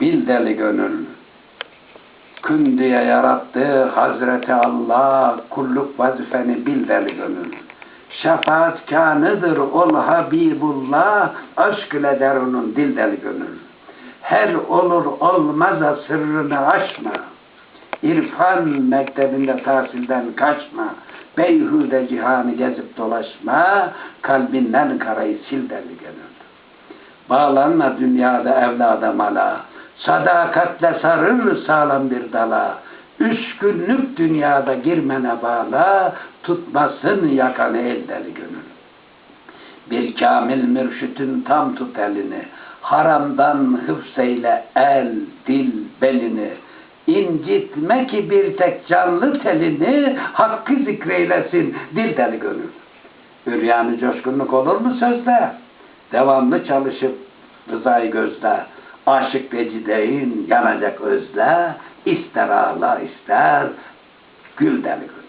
Bil deli gönül. Kün diye yarattı Hazreti Allah kulluk vazifeni bil deli gönül. Şefaatkanıdır ol Habibullah, aşk ile der onun dil deli gönül. Her olur olmaza sırrını aşma. İrfan mektebinde tahsilden kaçma. Beyhude cihanı gezip dolaşma. Kalbinden karayı sil deli gönül. Bağlanma dünyada evlada mala. Sadakatle sarıl sağlam bir dala. Üç günlük dünyada girmene bağla. Tutmasın yakanı el deli gönül. Bir kamil mürşütün tam tut elini. Haramdan hıfzeyle el, dil, belini. İncitme ki bir tek canlı telini, hakkı zikreylesin dil deli gönül. Üryanı coşkunluk olur mu sözde? Devamlı çalışıp rızayı gözle, aşık vecideyin yanacak özle, ister ağla ister gül deli gönül.